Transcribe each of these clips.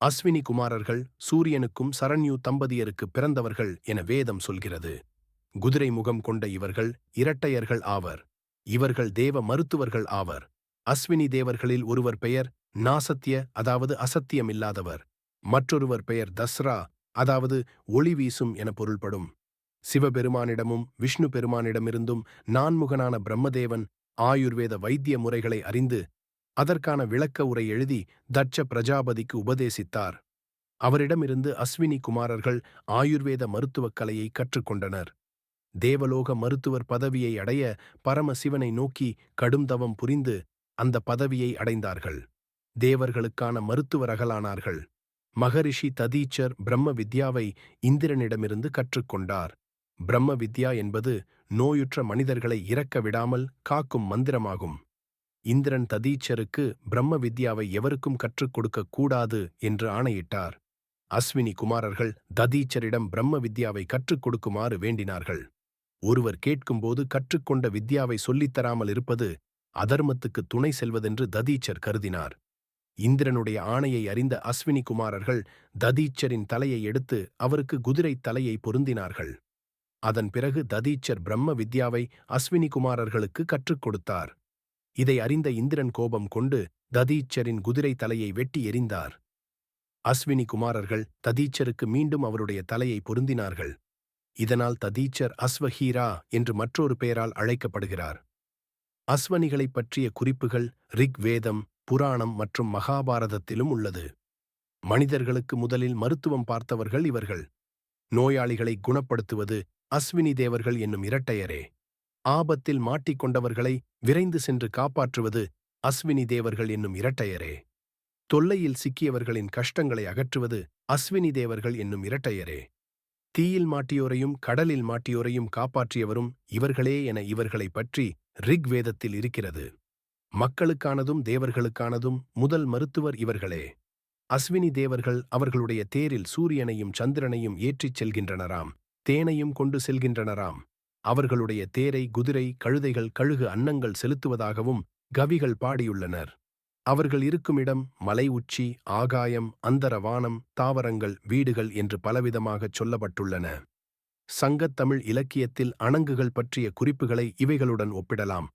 அஸ்வினி குமாரர்கள் சூரியனுக்கும் சரண்யு தம்பதியருக்கு பிறந்தவர்கள் என வேதம் சொல்கிறது. குதிரை முகம் கொண்ட இவர்கள் இரட்டையர்கள் ஆவர். இவர்கள் தேவ மருத்துவர்கள் ஆவர். அஸ்வினி தேவர்களில் ஒருவர் பெயர் நாசத்திய அதாவது அசத்தியமில்லாதவர். மற்றொருவர் பெயர் தஸ்ரா அதாவது ஒளி வீசும் என பொருள்படும். சிவபெருமானிடமும் விஷ்ணு பெருமானிடமிருந்தும் நான்முகனான பிரம்மதேவன் ஆயுர்வேத வைத்திய முறைகளை அறிந்து அதற்கான விளக்க உரை எழுதி தட்ச பிரஜாபதிக்கு உபதேசித்தார். அவரிடமிருந்து அஸ்வினி குமாரர்கள் ஆயுர்வேத மருத்துவக் கலையை கற்றுக்கொண்டனர். தேவலோக மருத்துவர் பதவியை அடைய பரமசிவனை நோக்கி கடும் தவம் புரிந்து அந்த பதவியை அடைந்தார்கள். தேவர்களுக்கான மருத்துவர் அகலானார்கள். மகரிஷி ததீச்சர் பிரம்ம வித்யாவை இந்திரனிடமிருந்து கற்றுக்கொண்டார். பிரம்ம வித்யா என்பது நோயுற்ற மனிதர்களை இறக்க விடாமல் காக்கும் மந்திரமாகும். இந்திரன் ததீச்சருக்கு பிரம்ம வித்யாவை எவருக்கும் கற்றுக் கொடுக்கக் கூடாது என்று ஆணையிட்டார். அஸ்வினி குமாரர்கள் ததீச்சரிடம் பிரம்ம வித்யாவை கற்றுக் கொடுக்குமாறு வேண்டினார்கள். ஒருவர் கேட்கும்போது கற்றுக்கொண்ட வித்யாவை சொல்லித்தராமல் இருப்பது அதர்மத்துக்கு துணை செல்வதென்று ததீச்சர் கருதினார். இந்திரனுடைய ஆணையை அறிந்த அஸ்வினி குமாரர்கள் ததீச்சரின் தலையை எடுத்து அவருக்கு குதிரை தலையை பொருந்தினார்கள். அதன் பிறகு ததீச்சர் பிரம்ம வித்யாவை அஸ்வினி குமாரர்களுக்கு கற்றுக் கொடுத்தார். இதை அறிந்த இந்திரன் கோபம் கொண்டு ததீச்சரின் குதிரை தலையை வெட்டி எறிந்தார். அஸ்வினி குமாரர்கள் ததீச்சருக்கு மீண்டும் அவருடைய தலையை பொருந்தினார்கள். இதனால் ததீச்சர் அஸ்வஹீரா என்று மற்றொரு பெயரால் அழைக்கப்படுகிறார். அஸ்வனிகளைப் பற்றிய குறிப்புகள் ரிக் வேதம் புராணம் மற்றும் மகாபாரதத்திலும் உள்ளது. மனிதர்களுக்கு முதலில் மருத்துவம் பார்த்தவர்கள் இவர்கள். நோயாளிகளை குணப்படுத்துவது அஸ்வினி தேவர்கள் என்னும் இரட்டையரே. ஆபத்தில் மாட்டிக்கொண்டவர்களை விரைந்து சென்று காப்பாற்றுவது அஸ்வினி தேவர்கள் என்னும் இரட்டையரே. தொல்லையில் சிக்கியவர்களின் கஷ்டங்களை அகற்றுவது அஸ்வினி தேவர்கள் என்னும் இரட்டையரே. தீயில் மாட்டியோரையும் கடலில் மாட்டியோரையும் காப்பாற்றியவரும் இவர்களே என இவர்களைப் பற்றி ரிக் வேதத்தில் இருக்கிறது. மக்களுக்கானதும் தேவர்களுக்கானதும் முதல் மருத்துவர் இவர்களே. அஸ்வினி தேவர்கள் அவர்களுடைய தேரில் சூரியனையும் சந்திரனையும் ஏற்றிச் செல்கின்றனராம் தேனையும் கொண்டு செல்கின்றனராம். அவர்களுடைய தேரை குதிரை கழுதைகள் கழுகு அன்னங்கள் செலுத்துவதாகவும் கவிகள் பாடியுள்ளனர். அவர்கள் இருக்கும் இடம் மலை உச்சி ஆகாயம் அந்தரவானம் தாவரங்கள் வீடுகள் என்று பலவிதமாகச் சொல்லப்பட்டுள்ளன. சங்கத்தமிழ் இலக்கியத்தில் அணங்குகள் பற்றிய குறிப்புகளை இவைகளுடன் ஒப்பிடலாம்.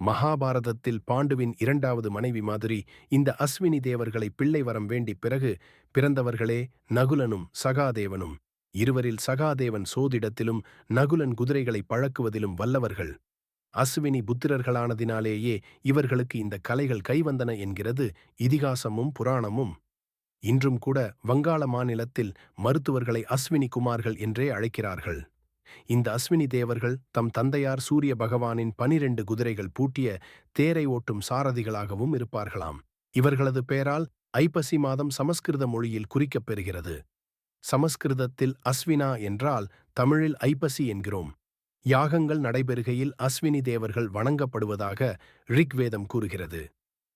மகாபாரதத்தில் பாண்டுவின் இரண்டாவது மனைவி மாதிரி இந்த அஸ்வினி தேவர்களை பிள்ளை வரம் வேண்டி பிறகு பிறந்தவர்களே நகுலனும் சகாதேவனும். இருவரில் சகாதேவன் சோதிடத்திலும் நகுலன் குதிரைகளை பழக்குவதிலும் வல்லவர்கள். அஸ்வினி புத்திரர்களானதினாலேயே இவர்களுக்கு இந்த கலைகள் கைவந்தன என்கிறது இதிகாசமும் புராணமும். இன்றும் கூட வங்காள மாநிலத்தில் மருத்துவர்களை அஸ்வினி குமார்கள் என்றே அழைக்கிறார்கள். இந்த அஸ்வினி தேவர்கள் தம் தந்தையார் சூரிய பகவானின் பனிரெண்டு குதிரைகள் பூட்டிய தேரை ஓட்டும் சாரதிகளாகவும் இருப்பார்களாம். இவர்களது பெயரால் ஐப்பசி மாதம் சமஸ்கிருத மொழியில் குறிக்கப் பெறுகிறது. சமஸ்கிருதத்தில் அஸ்வினா என்றால் தமிழில் ஐப்பசி என்கிறோம். யாகங்கள் நடைபெறுகையில் அஸ்வினி தேவர்கள் வணங்கப்படுவதாக ரிக்வேதம் கூறுகிறது.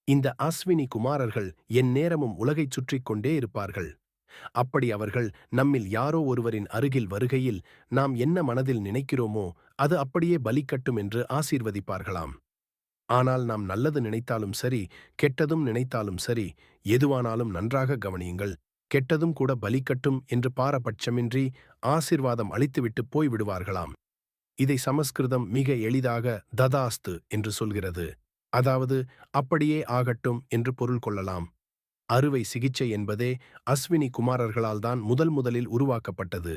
இந்த அஸ்வினி குமாரர்கள் என் நேரமும் உலகைச் சுற்றிக் கொண்டே இருப்பார்கள். அப்படி அவர்கள் நம்மில் யாரோ ஒருவரின் அருகில் வருகையில் நாம் என்ன மனதில் நினைக்கிறோமோ அது அப்படியே பலிக்கட்டும் என்று ஆசீர்வதிப்பார்களாம். ஆனால் நாம் நல்லது நினைத்தாலும் சரி கெட்டதும் நினைத்தாலும் சரி எதுவானாலும் நன்றாக கவனியுங்கள். கெட்டதும் கூட பலிக்கட்டும் என்று பாரபட்சமின்றி ஆசிர்வாதம் அளித்துவிட்டு போய்விடுவார்களாம். இதை சமஸ்கிருதம் மிக எளிதாக ததாஸ்து என்று சொல்கிறது. அதாவது அப்படியே ஆகட்டும் என்று பொருள் கொள்ளலாம். அறுவை சிகிச்சை என்பதே அஸ்வினி குமாரர்களால்தான் முதல் முதலில் உருவாக்கப்பட்டது.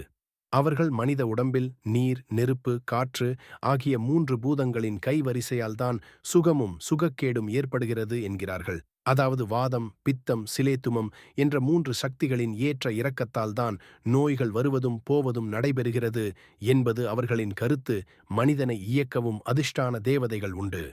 அவர்கள் மனித உடம்பில் நீர் நெருப்பு காற்று ஆகிய மூன்று பூதங்களின் கைவரிசையால்தான் சுகமும் சுகக்கேடும் ஏற்படுகிறது என்கிறார்கள். அதாவது வாதம் பித்தம் சிலேத்துமம் என்ற மூன்று சக்திகளின் ஏற்ற இறக்கத்தால்தான் நோய்கள் வருவதும் போவதும் நடைபெறுகிறது என்பது அவர்களின் கருத்து மனிதனை இயக்கவும் அதிர்ஷ்டான தேவதைகள் உண்டு.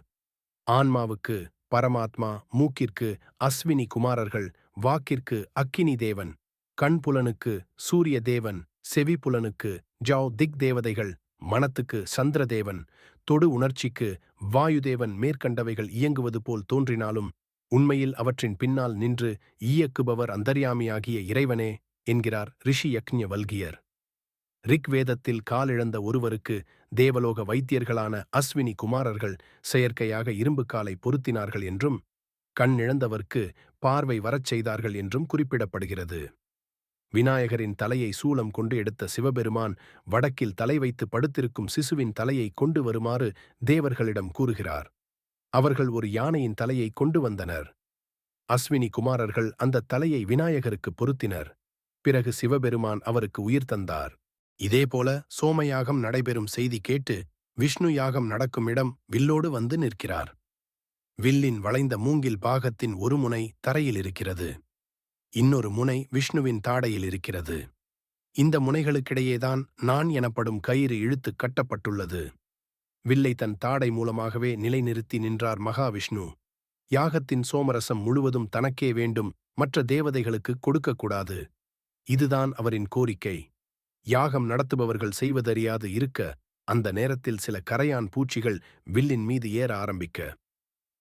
ஆன்மாவுக்கு பரமாத்மா மூக்கிற்கு அஸ்வினி குமாரர்கள் வாக்கிற்கு அக்கினி தேவன் கண்புலனுக்கு சூரிய தேவன் செவிப்புலனுக்கு ஜாவ் திக் தேவதைகள் மனத்துக்கு சந்திரதேவன் தொடு உணர்ச்சிக்கு வாயுதேவன் மேற்கண்டவைகள் இயங்குவது போல் தோன்றினாலும் உண்மையில் அவற்றின் பின்னால் நின்று ஈயக்குபவர் அந்தர்யாமியாகிய இறைவனே என்கிறார் ரிஷி யக்ஞ வல்கியர். ரிக்வேதத்தில் காலிழந்த ஒருவருக்கு தேவலோக வைத்தியர்களான அஸ்வினி குமாரர்கள் செயற்கையாக இரும்பு காலை பொருத்தினார்கள் என்றும் கண்ணிழந்தவர்க்கு பார்வை வரச் செய்தார்கள் என்றும் குறிப்பிடப்படுகிறது. விநாயகரின் தலையை சூலம் கொண்டு எடுத்த சிவபெருமான் வடக்கில் தலை வைத்து படுத்திருக்கும் சிசுவின் தலையை கொண்டு வருமாறு தேவர்களிடம் கூறுகிறார். அவர்கள் ஒரு யானையின் தலையை கொண்டு வந்தனர். அஸ்வினி குமாரர்கள் அந்த தலையை விநாயகருக்கு பொருத்தினர். பிறகு சிவபெருமான் அவருக்கு உயிர் தந்தார். இதேபோல சோமயாகம் நடைபெறும் செய்தி கேட்டு விஷ்ணு யாகம் நடக்கும் இடம் வில்லோடு வந்து நிற்கிறார். வில்லின் வளைந்த மூங்கில் பாகத்தின் ஒரு முனை தரையில் இருக்கிறது. இன்னொரு முனை விஷ்ணுவின் தாடையில் இருக்கிறது. இந்த முனைகளுக்கிடையேதான் நான் எனப்படும் கயிறு இழுத்து கட்டப்பட்டுள்ளது. வில்லை தன் தாடை மூலமாகவே நிலைநிறுத்தி நின்றார் மகாவிஷ்ணு. யாகத்தின் சோமரசம் முழுவதும் தனக்கே வேண்டும் மற்ற தேவதைகளுக்கு கொடுக்கக்கூடாது. இதுதான் அவரின் கோரிக்கை. யாகம் நடத்துபவர்கள் செய்வதறியாது இருக்க அந்த நேரத்தில் சில கரையான் பூச்சிகள் வில்லின் மீது ஏற ஆரம்பிக்க.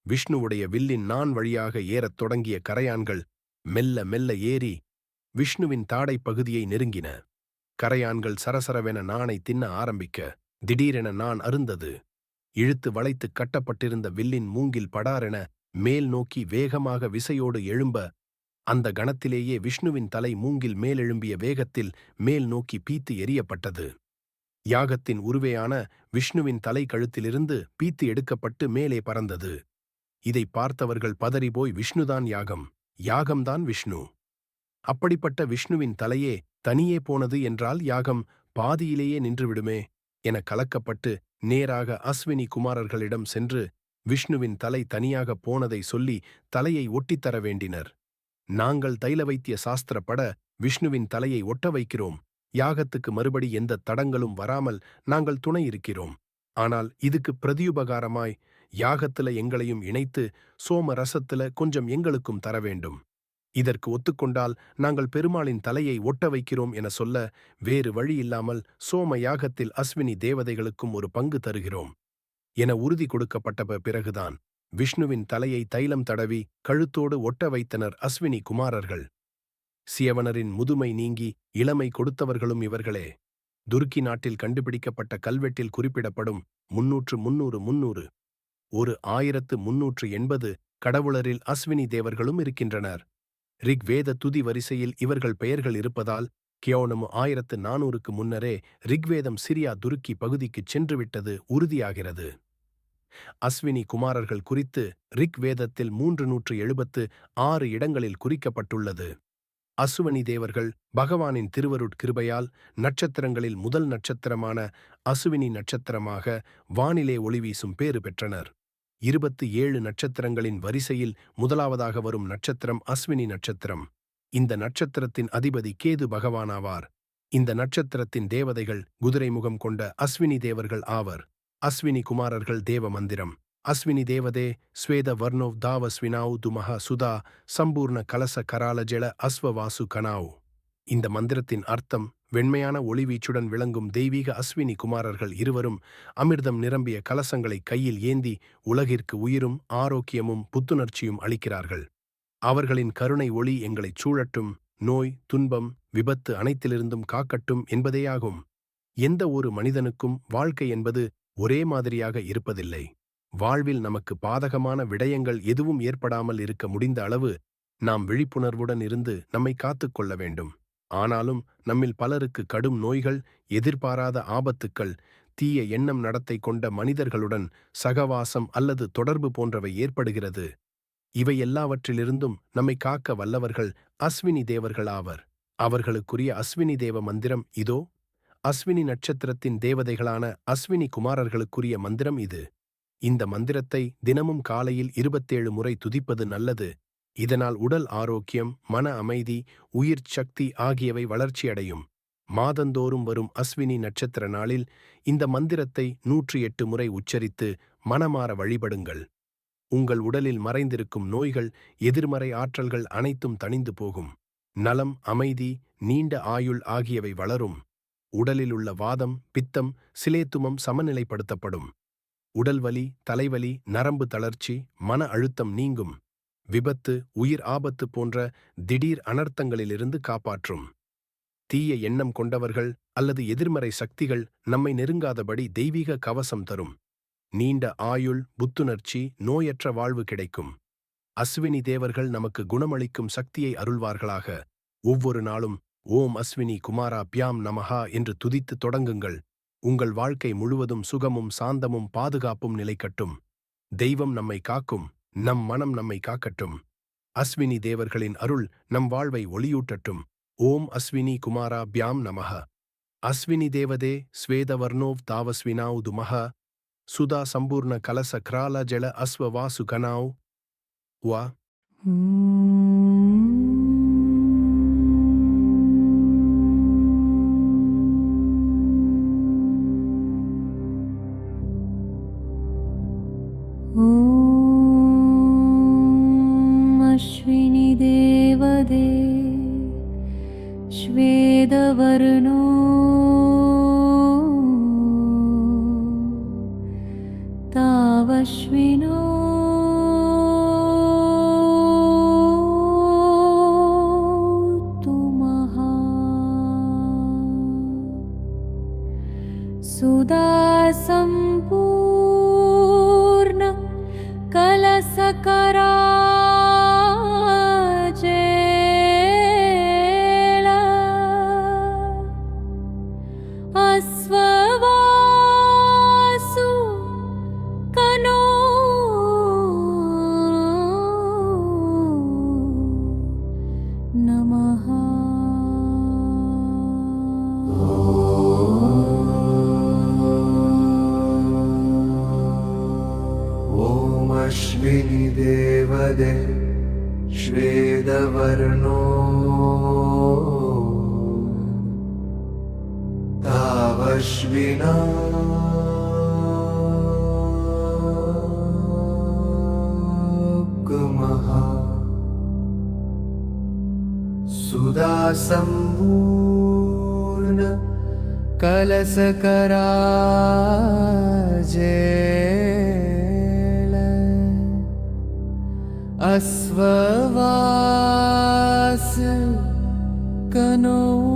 விஷ்ணுவுடைய வில்லின் நான் வழியாக ஏறத் தொடங்கிய கரையான்கள் மெல்ல மெல்ல ஏறி விஷ்ணுவின் தாடை பகுதியை நெருங்கின. கரையான்கள் சரசரவென நாணை தின்ன ஆரம்பிக்க. திடீரென நான் அருந்தது. இழுத்து வளைத்து கட்டப்பட்டிருந்த வில்லின் மூங்கில் படாரென மேல் நோக்கி வேகமாக விசையோடு எழும்ப அந்த கணத்திலேயே விஷ்ணுவின் தலை மூங்கில் மேலெழும்பிய வேகத்தில் மேல் நோக்கி பீத்து எரியப்பட்டது யாகத்தின் உருவேயான விஷ்ணுவின் தலை கழுத்திலிருந்து பீத்து எடுக்கப்பட்டு மேலே பறந்தது. இதை பார்த்தவர்கள் பதறிபோய் விஷ்ணுதான் யாகம் யாகம்தான் விஷ்ணு. அப்படிப்பட்ட விஷ்ணுவின் தலையே தனியே போனது என்றால் யாகம் பாதியிலேயே நின்றுவிடுமே. என கலக்கப்பட்டு நேராக அஸ்வினி குமாரர்களிடம் சென்று விஷ்ணுவின் தலை தனியாக போனதை சொல்லி தலையை ஒட்டித்தர வேண்டினர். நாங்கள் தைல வைத்திய சாஸ்திரப்பட விஷ்ணுவின் தலையை ஒட்ட வைக்கிறோம். யாகத்துக்கு மறுபடி எந்த தடங்களும் வராமல் நாங்கள் துணை இருக்கிறோம். ஆனால் இதுக்கு பிரதியுபகாரமாய் யாகத்துல எங்களையும் இணைத்து சோம ரசத்துல கொஞ்சம் எங்களுக்கும் தர வேண்டும். இதற்கு ஒத்துக்கொண்டால் நாங்கள் பெருமாளின் தலையை ஒட்ட வைக்கிறோம் என சொல்ல வேறு வழி இல்லாமல் சோம யாகத்தில் அஸ்வினி தேவதைகளுக்கும் ஒரு பங்கு தருகிறோம். என உறுதி கொடுக்கப்பட்ட பிறகுதான் விஷ்ணுவின் தலையை தைலம் தடவி கழுத்தோடு ஒட்ட வைத்தனர் அஸ்வினி குமாரர்கள். சியவனரின் முதுமை நீங்கி இளமை கொடுத்தவர்களும் இவர்களே. துருக்கி நாட்டில் கண்டுபிடிக்கப்பட்ட கல்வெட்டில் குறிப்பிடப்படும் முன்னூற்று முன்னூறு முன்னூறு. ஒரு ஆயிரத்து முன்னூற்று எண்பது கடவுளரில் அஸ்வினி தேவர்களும் இருக்கின்றனர். ரிக்வேத துதி வரிசையில் இவர்கள் பெயர்கள் இருப்பதால் கியோனமு ஆயிரத்து நானூறுக்கு முன்னரே ரிக்வேதம் சிரியா துருக்கி பகுதிக்குச் சென்றுவிட்டது உறுதியாகிறது. அஸ்வினி குமாரர்கள் குறித்து ரிக்வேதத்தில் மூன்று நூற்று எழுபத்து ஆறு இடங்களில் குறிக்கப்பட்டுள்ளது. அசுவனி தேவர்கள் பகவானின் திருவருட்கிருபையால் நட்சத்திரங்களில் முதல் நட்சத்திரமான அசுவினி நட்சத்திரமாக வானிலே ஒளிவீசும் பேறு பெற்றனர். இருபத்து ஏழு நட்சத்திரங்களின் வரிசையில் முதலாவதாக வரும் நட்சத்திரம் அஸ்வினி நட்சத்திரம். இந்த நட்சத்திரத்தின் அதிபதி கேது பகவானாவார். இந்த நட்சத்திரத்தின் தேவதைகள் குதிரை முகம் கொண்ட அஸ்வினி தேவர்கள் ஆவர். அஸ்வினி குமாரர்கள் தேவ மந்திரம் அஸ்வினி தேவதே ஸ்வேத வர்ணோவ் தாவஸ்வினாவு துமஹா சுதா சம்பூர்ண கலச கரால ஜெல அஸ்வவாசு கனாவு. இந்த மந்திரத்தின் அர்த்தம் வெண்மையான ஒளிவீச்சுடன் விளங்கும் தெய்வீக அஸ்வினி குமாரர்கள் இருவரும் அமிர்தம் நிரம்பிய கலசங்களை கையில் ஏந்தி உலகிற்கு உயிரும் ஆரோக்கியமும் புத்துணர்ச்சியும் அளிக்கிறார்கள். அவர்களின் கருணை ஒளி எங்களைச் சூழட்டும் நோய் துன்பம் விபத்து அனைத்திலிருந்தும் காக்கட்டும் என்பதேயாகும். எந்த ஒரு மனிதனுக்கும் வாழ்க்கை என்பது ஒரே மாதிரியாக இருப்பதில்லை. வாழ்வில் நமக்கு பாதகமான விடயங்கள் எதுவும் ஏற்படாமல் இருக்க முடிந்த அளவு நாம் விழிப்புணர்வுடன் இருந்து நம்மை காத்துக்கொள்ள வேண்டும். ஆனாலும் நம்மில் பலருக்கு கடும் நோய்கள் எதிர்பாராத ஆபத்துக்கள் தீய எண்ணம் நடத்தை கொண்ட மனிதர்களுடன் சகவாசம் அல்லது தொடர்பு போன்றவை ஏற்படுகிறது. இவை எல்லாவற்றிலிருந்தும் நம்மை காக்க வல்லவர்கள் அஸ்வினி தேவர்கள் ஆவர். அவர்களுக்குரிய அஸ்வினி தேவ மந்திரம் இதோ. அஸ்வினி நட்சத்திரத்தின் தேவதைகளான அஸ்வினி குமாரர்களுக்குரிய மந்திரம் இது. இந்த மந்திரத்தை தினமும் காலையில் இருபத்தேழு முறை துதிப்பது நல்லது. இதனால் உடல் ஆரோக்கியம் மன அமைதி உயிர் சக்தி ஆகியவை வளர்ச்சியடையும். மாதந்தோறும் வரும் அஸ்வினி நட்சத்திர நாளில் இந்த மந்திரத்தை நூற்றி எட்டு முறை உச்சரித்து மனமாற வழிபடுங்கள். உங்கள் உடலில் மறைந்திருக்கும் நோய்கள் எதிர்மறை ஆற்றல்கள் அனைத்தும் தணிந்து போகும். நலம் அமைதி நீண்ட ஆயுள் ஆகியவை வளரும். உடலில் உள்ள வாதம் பித்தம் சிலேத்துமம் சமநிலைப்படுத்தப்படும். உடல்வலி தலைவலி நரம்பு தளர்ச்சி மன அழுத்தம் நீங்கும். விபத்து உயிர் ஆபத்து போன்ற திடீர் அனர்த்தங்களிலிருந்து காப்பாற்றும். தீய எண்ணம் கொண்டவர்கள் அல்லது எதிர்மறை சக்திகள் நம்மை நெருங்காதபடி தெய்வீக கவசம் தரும். நீண்ட ஆயுள் புத்துணர்ச்சி நோயற்ற வாழ்வு கிடைக்கும். அஸ்வினி தேவர்கள் நமக்கு குணமளிக்கும் சக்தியை அருள்வார்களாக. ஒவ்வொரு நாளும் ஓம் அஸ்வினி குமாரா பியாம் நமஹா என்று துதித்து தொடங்குங்கள். உங்கள் வாழ்க்கை முழுவதும் சுகமும் சாந்தமும் பாதுகாப்பும் நிலைக்கட்டும். தெய்வம் நம்மை காக்கும். நம் மனம் நம்மை காக்கட்டும். அஸ்வினி தேவர்களின் அருள் நம் வாழ்வை ஒளியூட்டட்டும். ஓம் அஸ்வினி குமாரா பியாம் நமஹ. அஸ்வினி தேவதே ஸ்வேதவர்ணோவ் தாவஸ்வினாவ் துமஹ சுதா சம்பூர்ண கலச கிரால ஜல அஸ்வ வாசு கனாவ் வா श्वेदवर्णो तावश्विना। कुमः सुदासम्पूर्ण कलसकरा अस्ववास कनो